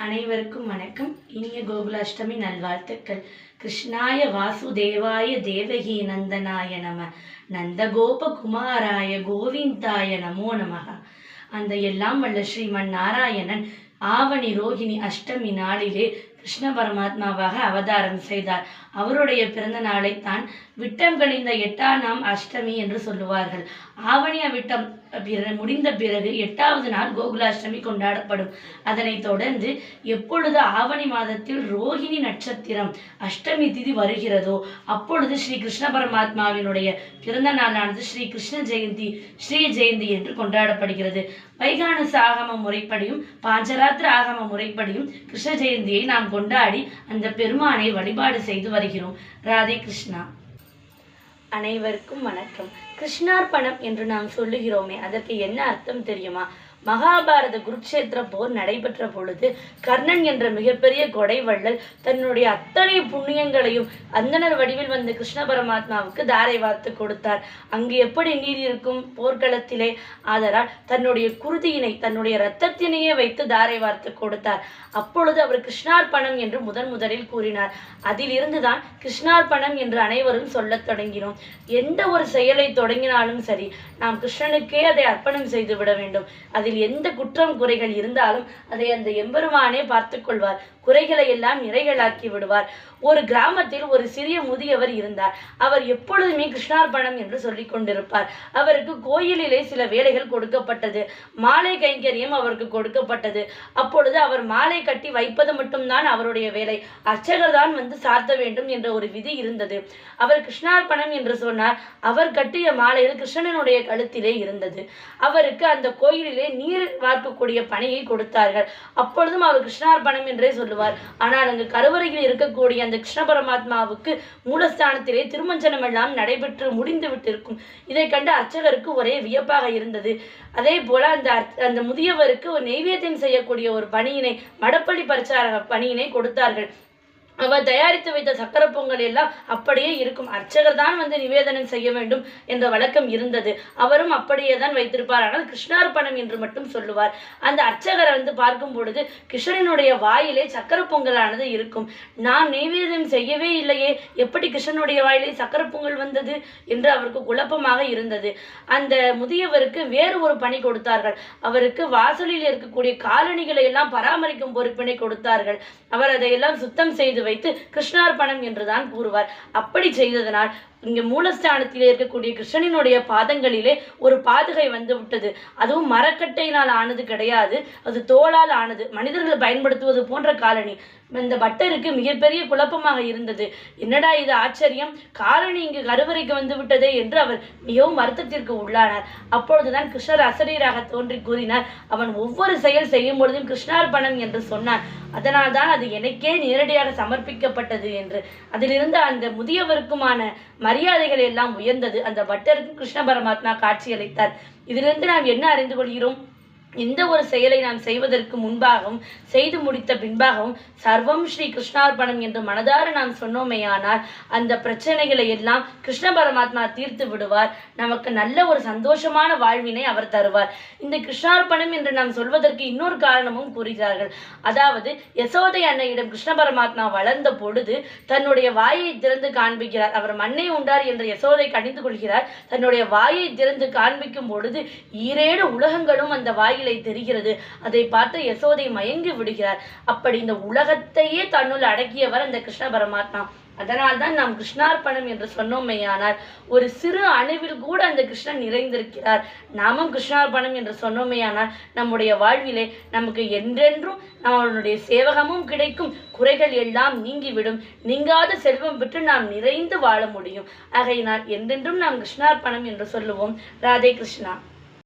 அனைவருக்கும் வணக்கம். இனிய கோகுலாஷ்டமி நல்வாழ்த்துக்கள். கிருஷ்ணாய வாசுதேவாய தேவகி நந்தனாய நம. நந்தகோப குமாராய கோவிந்தாய நமோ நமக. அந்த எல்லாம் வல்ல ஸ்ரீமன் நாராயணன் ஆவணி ரோகிணி அஷ்டமி நாளிலே கிருஷ்ண பரமாத்மாவாக அவதாரம் செய்தார். அவருடைய பிறந்த நாளை தான் விட்டம் கழிந்த எட்டாம் அஷ்டமி என்று சொல்லுவார்கள். ஆவணிய விட்டம் முடிந்த பிறகு எட்டாவது நாள் கோகுலாஷ்டமி கொண்டாடப்படும். அதனைத் தொடர்ந்து எப்பொழுது ஆவணி மாதத்தில் ரோகிணி நட்சத்திரம் அஷ்டமி திதி வருகிறதோ அப்பொழுது ஸ்ரீ கிருஷ்ண பரமாத்மாவினுடைய பிறந்த நாளானது ஸ்ரீ கிருஷ்ண ஜெயந்தி ஸ்ரீ ஜெயந்தி என்று கொண்டாடப்படுகிறது. வைகானச ஆகம முறைப்படியும் பாஞ்சராத்திர ஆகம முறைப்படியும் கிருஷ்ண ஜெயந்தியை நாம் கொண்டாடி அந்த பெருமானை வழிபாடு செய்து வருகிறோம். ராதே கிருஷ்ணா. அனைவருக்கும் வணக்கம். கிருஷ்ணார்பணம் என்று நாம் சொல்லுகிறோமே அதற்கு என்ன அர்த்தம் தெரியுமா? மகாபாரத குருக்ஷேத்திர போர் நடைபெற்ற பொழுது கர்ணன் என்ற மிகப்பெரிய கொடைவள்ளல் தன்னுடைய அத்தனை புண்ணியங்களையும் அந்தனர் வடிவில் வந்த கிருஷ்ண பரமாத்மாவுக்கு தாரை வார்த்து கொடுத்தார். அங்கு எப்படி நீர் இருக்கும் போர்க்களத்திலே? ஆதலால் தன்னுடைய குருதியினை தன்னுடைய இரத்தத்தினையே வைத்து தாரை வார்த்து கொடுத்தார். அப்பொழுது அவர் கிருஷ்ணார்பணம் என்று முதன் முதலில் கூறினார். அதிலிருந்துதான் கிருஷ்ணார்பணம் என்று அனைவரும் சொல்லத் தொடங்கினோம். எந்த ஒரு செயலை தொடங்கினாலும் சரி நாம் கிருஷ்ணனுக்கே அதை அர்ப்பணம் செய்து விட வேண்டும். அதில் எந்த குற்றம் குறைகள் இருந்தாலும் அதை அந்த எம்பெருமானே பார்த்து கொள்வார். குறைகளை எல்லாம் நிறைகளாக்கி விடுவார். ஒரு கிராமத்தில் ஒரு சிறிய முதியவர் இருந்தார். அவர் எப்பொழுதுமே கிருஷ்ணார்பணம் என்று சொல்லிக் கொண்டிருப்பார். அவருக்கு கோயிலிலே சில வேலைகள் கொடுக்கப்பட்டது. மாலை கைங்கரியம் அவருக்கு கொடுக்கப்பட்டது. அப்பொழுது அவர் மாலை கட்டி வைப்பது மட்டும்தான் அவருடைய வேலை. அர்ச்சகர் தான் வந்து சாத்த வேண்டும் என்ற ஒரு விதி இருந்தது. அவர் கிருஷ்ணார்பணம் என்று சொன்னார். அவர் கட்டிய மாலையில் கிருஷ்ணனுடைய கழுத்திலே இருந்தது. அவருக்கு அந்த கோயிலிலே நீர் வார்க்கக்கூடிய பணியை கொடுத்தார்கள். அப்பொழுதும் அவர் கிருஷ்ணார்பணம் என்றே சொல்லுவார். ஆனால் அங்கு கருவறையில் இருக்கக்கூடிய அந்த கிருஷ்ண பரமாத்மாவுக்கு மூலஸ்தானத்திலே திருமஞ்சனம் எல்லாம் நடைபெற்று முடிந்து விட்டிருக்கும். இதை கண்டு அர்ச்சகருக்கு ஒரே வியப்பாக இருந்தது. அதே போல அந்த அந்த முதியவருக்கு ஒரு நெய்வேத்தியம் செய்யக்கூடிய ஒரு பணியினை மடப்பள்ளி பரிசார பணியினை கொடுத்தார்கள். அவர் தயாரித்து வைத்த சக்கர பொங்கல் எல்லாம் அப்படியே இருக்கும். அர்ச்சகர் தான் வந்து நிவேதனம் செய்ய வேண்டும் என்ற வழக்கம் இருந்தது. அவரும் அப்படியே தான் வைத்திருப்பார். ஆனால் கிருஷ்ணார்ப்பணம் என்று மட்டும் சொல்லுவார். அந்த அர்ச்சகரை வந்து பார்க்கும் பொழுது கிருஷ்ணனுடைய வாயிலே சக்கர பொங்கலானது இருக்கும். நான் நெய்வேதனம் செய்யவே இல்லையே. எப்படி கிருஷ்ணனுடைய வாயிலே சக்கர பொங்கல் வந்தது என்று அவருக்கு குழப்பமாக இருந்தது. அந்த முதியவருக்கு வேறு ஒரு பணி கொடுத்தார்கள். அவருக்கு வாசலில் இருக்கக்கூடிய காலணிகளை எல்லாம் பராமரிக்கும் பொறுப்பினை கொடுத்தார்கள். அவர் அதையெல்லாம் சுத்தம் செய்து வைத்து கிருஷ்ணார்பணம் என்றுதான் கூறுவார். அப்படி செய்ததனால் இங்கே மூலஸ்தானத்திலே இருக்கக்கூடிய கிருஷ்ணனினுடைய பாதங்களிலே ஒரு பாதுகை வந்து விட்டது. அதுவும் மரக்கட்டையினால் ஆனது கிடையாது. அது தோளால் ஆனது. மனிதர்கள் பயன்படுத்துவது போன்ற காலணி இந்த பட்டருக்கு மிகப்பெரிய குழப்பமாக இருந்தது. என்னடா இது ஆச்சரியம்? காரணி இங்கு கருவறைக்கு வந்து விட்டதே என்று அவர் மிகவும் வருத்தத்திற்கு உள்ளானார். அப்பொழுதுதான் கிருஷ்ணர் அசரீராக தோன்றி கூறினார் அவன் ஒவ்வொரு செயல் செய்யும் பொழுதும் கிருஷ்ணார்ப்பணம் என்று சொன்னான் அதனால்தான் அது எனக்கே நேரடியாக சமர்ப்பிக்கப்பட்டது என்று. அதிலிருந்து அந்த முதியவருக்குமான மரியாதைகள் எல்லாம் உயர்ந்தது. அந்த பட்டருக்கும் கிருஷ்ண பரமாத்மா காட்சியளித்தார். இதிலிருந்து நாம் என்ன அறிந்து கொள்கிறோம்? எந்த ஒரு செயலை நாம் செய்வதற்கு முன்பாகவும் செய்து முடித்த பின்பாகவும் சர்வம் ஸ்ரீ கிருஷ்ணார்பணம் என்று மனதார நாம் சொன்னோமேயானால் அந்த பிரச்சனைகளை எல்லாம் கிருஷ்ண பரமாத்மா தீர்த்து விடுவார். நமக்கு நல்ல ஒரு சந்தோஷமான வாழ்வினை அவர் தருவார். இந்த கிருஷ்ணார்பணம் என்று நாம் சொல்வதற்கு இன்னொரு காரணமும் கூறுகிறார்கள். அதாவது யசோதை அன்னையிடம் கிருஷ்ண பரமாத்மா வளர்ந்த பொழுது தன்னுடைய வாயை திறந்து காண்பிக்கிறார். அவர் மண்ணை உண்டார் என்று யசோதை கணிந்து கொள்கிறார். தன்னுடைய வாயை திறந்து காண்பிக்கும் பொழுது ஈரேடு உலகங்களும் அந்த வாயிலை தெரிகிறது. அதை பார்த்து யசோதை மயங்கி விடுகிறார். அப்படி இந்த உலகத்தையே தன்னுள் அடக்கியவர் அந்த கிருஷ்ண பரமாத்மா. அதனால்தான் நாம் கிருஷ்ணார்ப்பணம் என்று சொன்னோமேயானால் ஒரு சிறு அணுவில் கூட அந்த கிருஷ்ணன் நிறைந்திருக்கிறார். நாமும் கிருஷ்ணார்ப்பணம் என்று சொன்னோமேயானால் நம்முடைய வாழ்விலே நமக்கு என்றென்றும் நம்மளுடைய சேவகமும் கிடைக்கும். குறைகள் எல்லாம் நீங்கிவிடும். நீங்காத செல்வம் பெற்று நாம் நிறைந்து வாழ முடியும். ஆகையினால் என்றென்றும் நாம் கிருஷ்ணார்ப்பணம் என்று சொல்லுவோம். ராதே கிருஷ்ணா.